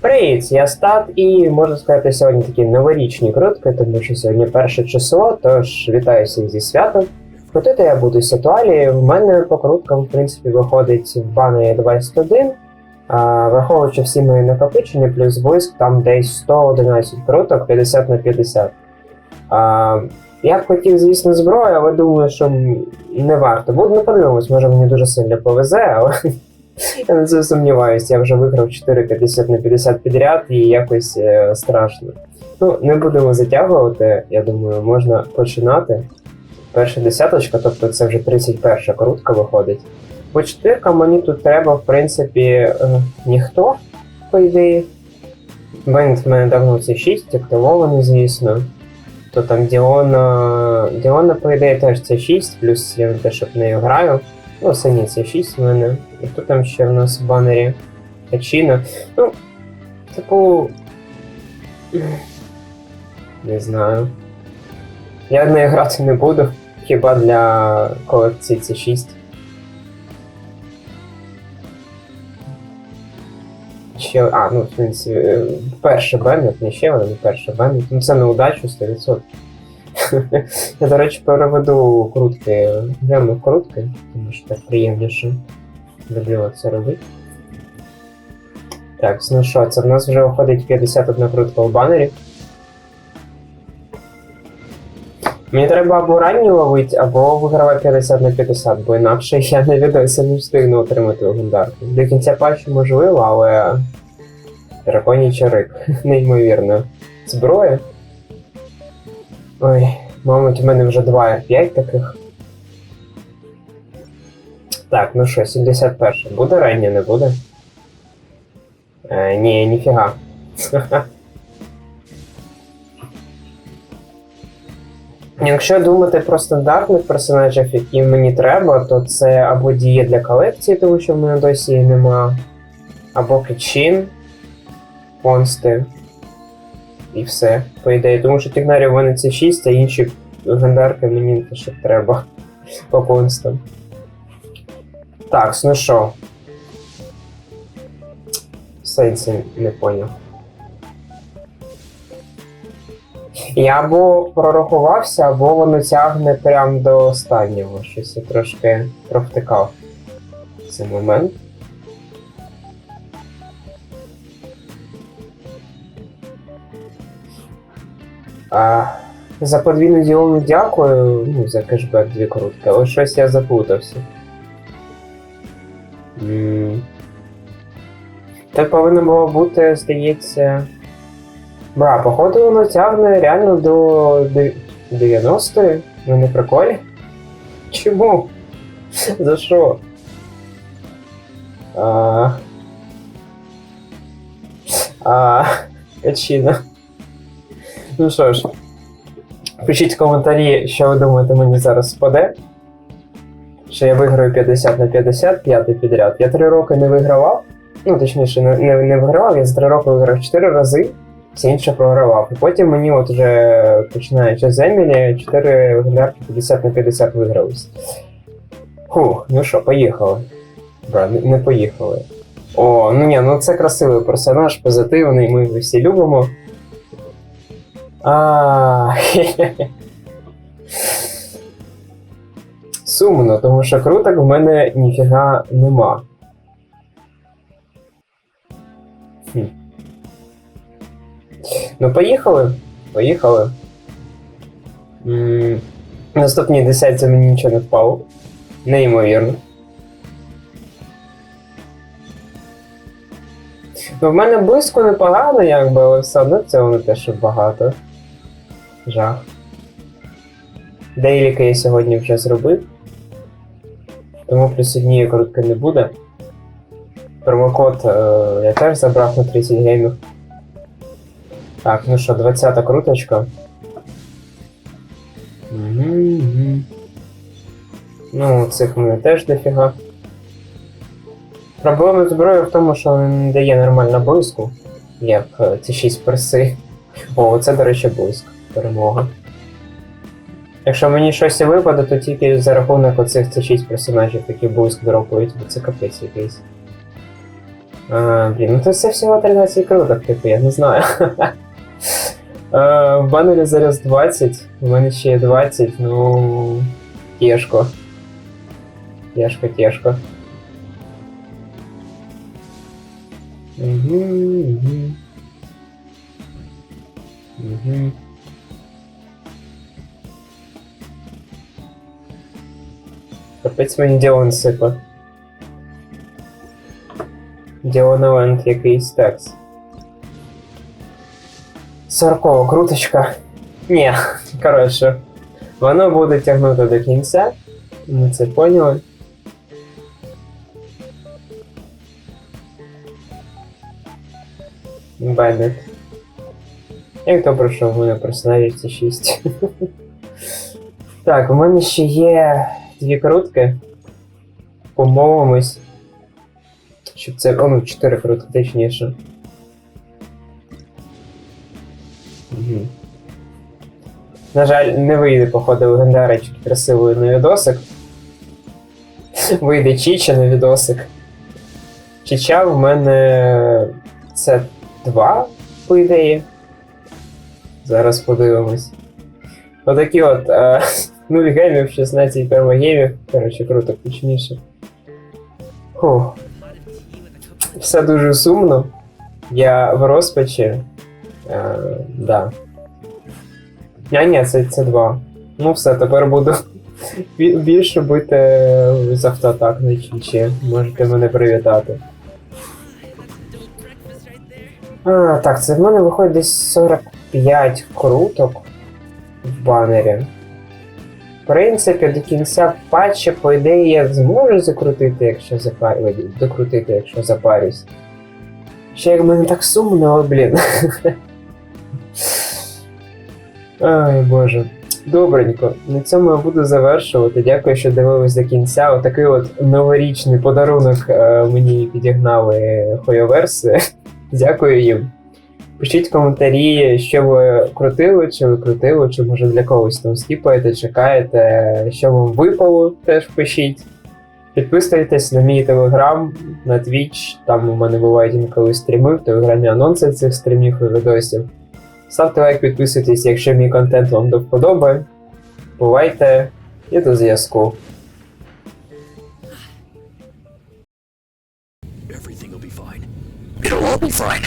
Привіт, я Стат, і можна сказати, сьогодні такі новорічні крутки, тому що сьогодні перше число, тож вітаю всіх зі святом. Крутити я буду ситуалі. В мене по круткам, в принципі, виходить в банері 21. А, враховуючи всі мої накопичення, плюс войск, там десь 111 круток, 50 на 50. А, я б хотів, звісно, зброю, але думаю, що не варто. Буду не подивимось, може мені дуже сильно повезе, але я на це сумніваюся. Я вже виграв 4 50 на 50 підряд і якось е, страшно. Ну, не будемо затягувати, я думаю, можна починати. Перша десяточка, тобто це вже 31 крутка виходить. По чотиркам мені тут треба, в принципі, е, ніхто, по ідеї. Бенд в мене давно це 6, активований, звісно. То там Діона. Діона, по ідеї, теж це 6, плюс я не те, щоб нею граю. Ну, синій це 6 в мене. І тут там ще в нас в банері Качина. Ну, типу. Не знаю. Я нею грати не буду. Хіба для колекції це 6. Ще, а, ну, в принципі, е, перше Беннет, не ще один, перше Беннет. Ну це на удачу 100%. Я, до речі, переведу крутки, гему крутки, тому що так приємніше. Люблю це робити. Так, ну що, це в нас вже виходить 51 крутка в банері. Мені треба або ранню ловити, або вигравати 50 на 50, бо інакше я не відося не встигну отримати легендарку. До кінця патчу можливо, але. Драконій чарик. Неймовірно. Зброя. Ой, мабуть, у мене вже 2-5 таких. Так, ну що, 71. Буде раннє, не буде? Е, ні, ніфіга. Якщо думати про стандартних персонажів, які мені треба, то це або діє для колекції, тому що в мене досі її нема, або Кичин, Монсти. І все, по ідеї. Тому що Тігнарів в мене це 6, а інші легендарки мені те, що треба по констам. Так, ну що. Сенсі не поняв. Я або прорахувався, або воно тягне прям до останнього. Щось я трошки провтикав цей момент. А, за подвійну ділову дякую, ну, за кешбек дві крутки, але щось я заплутався. Це повинно було бути, здається. Бра, походу воно тягне реально до 90-ї. Ну не приколі? Чому? За що? А... А... Качина. Ну що ж, пишіть в коментарі, що ви думаєте, мені зараз спаде. Що я виграю 50 на 50, п'ятий підряд. Я 3 роки не вигравав. Ну, точніше, не, не, не вигравав, я за 3 роки виграв 4 рази, все інше програвав. І потім мені от вже починаючи з Емілі, 4 легендарки 50 на 50 вигрались. Фух, ну що, поїхали. Бра, не, не поїхали. О, ну ні, ну це красивий персонаж, позитивний, ми його всі любимо. А, Сумно, тому що круток в мене ніфіга нема. Хм. Ну, поїхали. Поїхали. М, Наступній десятці мені нічого не впало. Неймовірно. Ну, в мене близько непогано, якби, але все одно цього не те, що багато. Жах. Дейліка я сьогодні вже зробив. Тому плюс однієї коротки не буде. Промокод е, я теж забрав на 30 геймів. Так, ну що, 20-та круточка. Мгм. Ну, цих мене теж дофіга. Проблема зброї в тому, що він не дає нормально блиску, як е, ці 6 перси. О, це, до речі, блиск. Перемога. Якщо мені щось і випаде, то тільки за рахунок оцих це 6 персонажів, які блиск дропають, бо це капець якийсь. А, блін, ну то це всього 13 круток, типу, я не знаю. А, в банері зараз 20, у мене ще є 20, ну. Тяжко. Тяжко, тяжко. Угу, угу. Угу. Капець мені Діон сипа. Діонолент якийсь текст. Сорокова круточка. Ні, коротше. Воно буде тягнути до кінця. Ми це поняли. Беннет. Як добре, що в мене персонажі 6. так, у мене ще є дві крутки. Помовимось. Щоб це. О, ну, чотири крутки, точніше. Угу. На жаль, не вийде, походу, легендарочки красивої на відосик. Вийде Чіча на відосик. Чіча в мене це два, по ідеї. Зараз подивимось. Отакі от е, 0 геймів, 16 пермогеймів. Коротше, круто, точніше. Фух. Все дуже сумно. Я в розпачі. Е, да. А, ні, це, це два. Ну все, тепер буду більше бити з автоатак на чічі. Можете мене привітати. А, так, це в мене виходить десь 45 круток в банері. В принципі, до кінця патча, по ідеї, я зможу закрутити, якщо запарюсь. Докрутити, якщо запарюсь. Ще як мене так сумно, блін. Ай, боже. Добренько. На цьому я буду завершувати. Дякую, що дивились до кінця. Отакий от новорічний подарунок е, мені підігнали хойоверси. Дякую їм. Пишіть коментарі, що ви крутили, чи ви крутили, чи може для когось там скіпаєте, чекаєте, що вам випало, теж пишіть. Підписуйтесь на мій телеграм, на Twitch, там у мене бувають інколи стріми, в телеграмі анонси цих стрімів і відосів. Ставте лайк, підписуйтесь, якщо мій контент вам до вподоби. Бувайте і до зв'язку. It'll all be fine.